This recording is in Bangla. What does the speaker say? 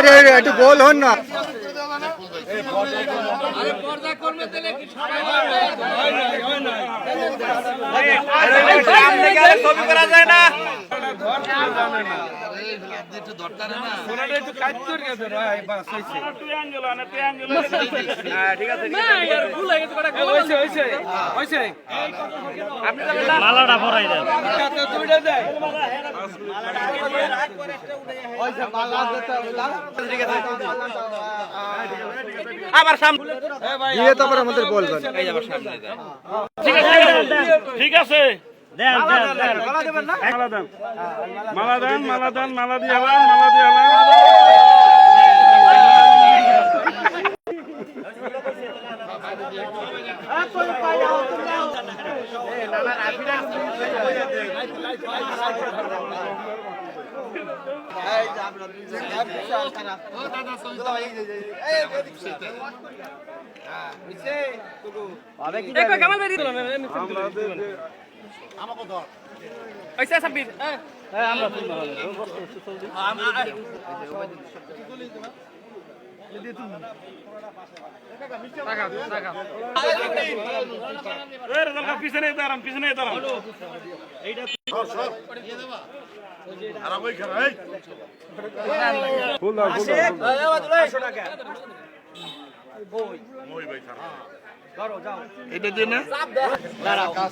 আরে একটু গোল হন না। ছবি করা যায় না মালাটা ভরাই দেন। আবার সামনে। দিয়ে তারপর আমাদের বলবেন এই আবার সামনে দেয় ঠিক আছে দেন দেন। দেন মালা দেন মালা দেন। মালা দেন মালা দিয়ে আলাম মালা দিয়ে আলাম এই রেজাল্ট কাপ পিছনে দাঁড়ান পিছনে দাঁড়ান এটা দিয়ে